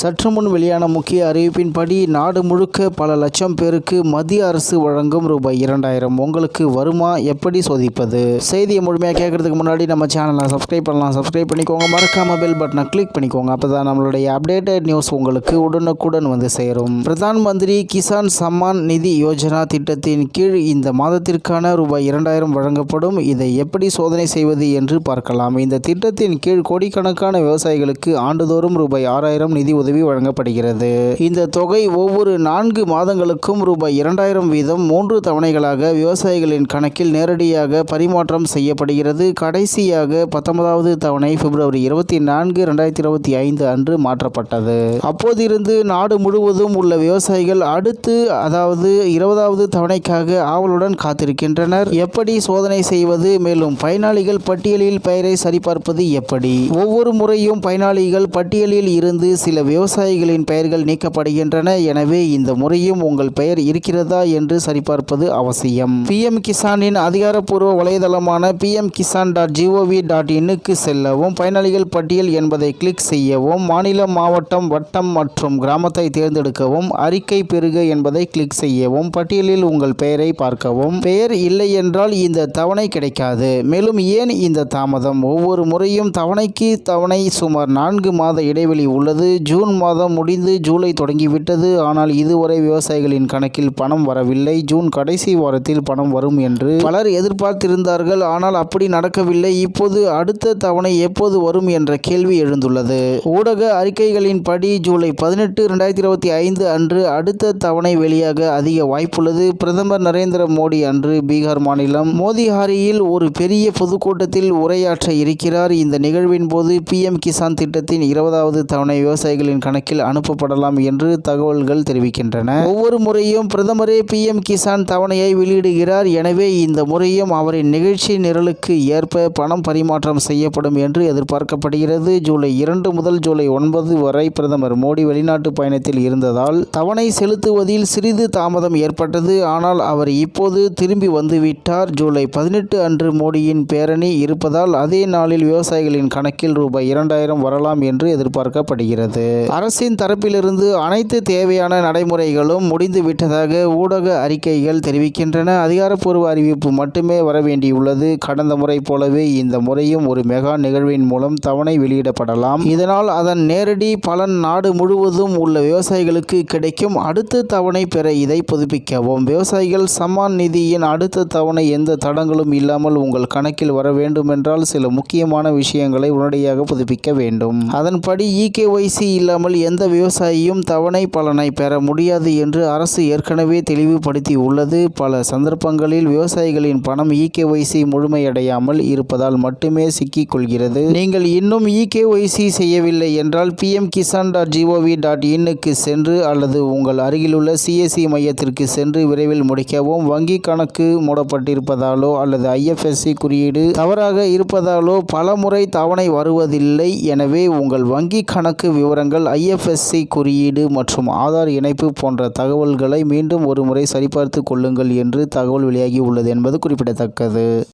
சற்று முன் வெளியான முக்கிய அறிவிப்பின்படி நாடு முழுக்க பல லட்சம் பேருக்கு மத்திய அரசு வழங்கும் ரூபாய் இரண்டாயிரம். உங்களுக்கு வருமா? எப்படி சோதிப்பது? செய்தியை முழுமையாக கேட்கறதுக்கு முன்னாடி நம்ம சேனலை சப்ஸ்கிரைப் பண்ணலாம். சப்ஸ்கிரைப் பண்ணிக்கோங்க. மறக்காம பெல் பட்டனை கிளிக் பண்ணிக்கோங்க. அப்பதான் நம்மளுடைய அப்டேட்டட் நியூஸ் உங்களுக்கு உடனுக்குடன் வந்து சேரும். பிரதான் மந்திரி கிசான் சம்மான் நிதி யோஜனா திட்டத்தின் கீழ் இந்த மாதத்திற்கான ரூபாய் இரண்டாயிரம் வழங்கப்படும். இதை எப்படி சோதனை செய்வது என்று பார்க்கலாம். இந்த திட்டத்தின் கீழ் கோடிக்கணக்கான விவசாயிகளுக்கு ஆண்டுதோறும் ரூபாய் ஆறாயிரம் நிதி உதவி வழங்கப்படுகிறது. இந்த தொகை ஒவ்வொரு நான்கு மாதங்களுக்கும் ரூபாய் இரண்டாயிரம் வீதம் மூன்று தவணைகளாக விவசாயிகளின் கணக்கில் நேரடியாக பரிமாற்றம் செய்யப்படுகிறது. கடைசியாக பத்தொன்பதாவது தவணை பிப்ரவரி இருபத்தி நான்கு இரண்டாயிரத்தி இருபத்தி ஐந்து அன்று மாற்றப்பட்டது. அப்போதிருந்து நாடு முழுவதும் உள்ள விவசாயிகள் அடுத்து அதாவது இருபதாவது தவணைக்காக ஆவலுடன் காத்திருக்கின்றனர். எப்படி சோதனை செய்வது? மேலும் பயனாளிகள் பட்டியலில் பெயரை சரிபார்ப்பது எப்படி? ஒவ்வொரு முறையும் பயனாளிகள் பட்டியலில் இருந்து சில விவசாயிகளின் பெயர்கள் நீக்கப்படுகின்றன. எனவே இந்த முறையும் உங்கள் பெயர் இருக்கிறதா என்று சரிபார்ப்பது அவசியம். பிஎம் கிசானின் அதிகாரப்பூர்வ வலைதளமான PM Kisan dot gov dot இன்னுக்கு செல்லவும் பயனாளிகள் பட்டியல் என்பதை கிளிக் செய்யவும் மாநிலம் மாவட்டம் வட்டம் மற்றும் கிராமத்தை தேர்ந்தெடுக்கவும் அறிக்கை பெறுக என்பதை கிளிக் செய்யவும் பட்டியலில் உங்கள் பெயரை பார்க்கவும். பெயர் இல்லை என்றால் இந்த தவணை கிடைக்காது. மேலும் ஏன் இந்த தாமதம்? ஒவ்வொரு முறையும் தவணைக்கு தவணை சுமார் நான்கு மாத இடைவெளி உள்ளது. ஜூன் மாதம் முடிந்து ஜூலை தொடங்கிவிட்டது. ஆனால் இதுவரை விவசாயிகளின் கணக்கில் பணம் வரவில்லை. ஜூன் கடைசி வாரத்தில் பணம் வரும் என்று பலர் எதிர்பார்த்திருந்தார்கள். ஆனால் அப்படி நடக்கவில்லை. இப்போது அடுத்த தவணை எப்போது வரும் என்ற கேள்வி எழுந்துள்ளது. ஊடக அறிக்கைகளின்படி ஜூலை பதினெட்டு ரெண்டாயிரத்தி இருபத்தி ஐந்து அன்று அடுத்த தவணை வெளியாக அதிக வாய்ப்புள்ளது. பிரதமர் நரேந்திர மோடி அன்று பீகார் மாநிலம் மோதிஹாரியில் ஒரு பெரிய பொதுக்கூட்டத்தில் உரையாற்ற இருக்கிறார். இந்த நிகழ்வின் போது பிஎம் கிசான் திட்டத்தின் இருபதாவது தவணை விவசாயிகளின் கணக்கில் அனுப்பப்படலாம் என்று தகவல்கள் தெரிவிக்கின்றன. ஒவ்வொரு முறையும் பிரதமரே பிஎம் கிசான் தவணையை வெளியிடுகிறார். எனவே இந்த முறையும் அவரின் நிகழ்ச்சி நிரலுக்கு ஏற்ப பணம் பரிமாற்றம் செய்யப்படும் என்று எதிர்பார்க்கப்படுகிறது. ஜூலை இரண்டு முதல் ஜூலை ஒன்பது வரை பிரதமர் மோடி வெளிநாட்டு பயணத்தில் இருந்ததால் தவணை செலுத்துவதில் சிறிது தாமதம் ஏற்பட்டது. ஆனால் அவர் இப்போது திரும்பி வந்துவிட்டார். ஜூலை பதினெட்டு அன்று மோடியின் பேரணி இருப்பதால் அதே நாளில் விவசாயிகளின் கணக்கில் ரூபாய் இரண்டாயிரம் வரலாம் என்று எதிர்பார்க்கப்படுகிறது. அரசின் தரப்பிலிருந்து அனைத்து தேவையான நடைமுறைகளும் முடிந்து விட்டதாக ஊடக அறிக்கைகள் தெரிவிக்கின்றன. அதிகாரப்பூர்வ அறிவிப்பு மட்டுமே வர வேண்டியுள்ளது கடந்த முறை போலவே இந்த முறையும் ஒரு மெகா நிகழ்வின் மூலம் தவணை வெளியிடப்படலாம். இதனால் அதன் நேரடி பலன் நாடு முழுவதும் உள்ள விவசாயிகளுக்கு கிடைக்கும். அடுத்த தவணை பெற இதை புதுப்பிக்கவும். விவசாயிகள் சம்மான் நிதியின் அடுத்த தவணை எந்த தடங்களும் இல்லாமல் உங்கள் கணக்கில் வர வேண்டுமென்றால் சில முக்கியமான விஷயங்களை உடனடியாக புதுப்பிக்க வேண்டும். அதன்படி இகேஒய்சி இல்லாமல் எந்த விவசாயியும் தவணை பலனை பெற முடியாது என்று அரசு ஏற்கனவே தெளிவுபடுத்தி உள்ளது. பல சந்தர்ப்பங்களில் விவசாயிகளின் பணம் இகேஒய்சி முழுமையடையாமல் இருப்பதால் மட்டுமே சிக்கிக் கொள்கிறது நீங்கள் இன்னும் இகேஒய்சி செய்யவில்லை என்றால் PM Kisan dot gov dot இன்னுக்கு சென்று அல்லது உங்கள் அருகிலுள்ள சிஎஸ்சி மையத்திற்கு சென்று விரைவில் முடிக்கவும். வங்கி கணக்கு மூடப்பட்டிருப்பதாலோ அல்லது ஐஎஃப்எஸ்சி குறியீடு தவறாக இருப்பதாலோ பல முறை தவணை வருவதில்லை. எனவே உங்கள் வங்கி கணக்கு விவரங்கள் ஐஎஃப்எஸ்சி குறியீடு மற்றும் ஆதார் இணைப்பு போன்ற தகவல்களை மீண்டும் ஒரு முறை சரிபார்த்து கொள்ளுங்கள் என்று தகவல் வெளியாகி உள்ளது என்பது குறிப்பிடத்தக்கது.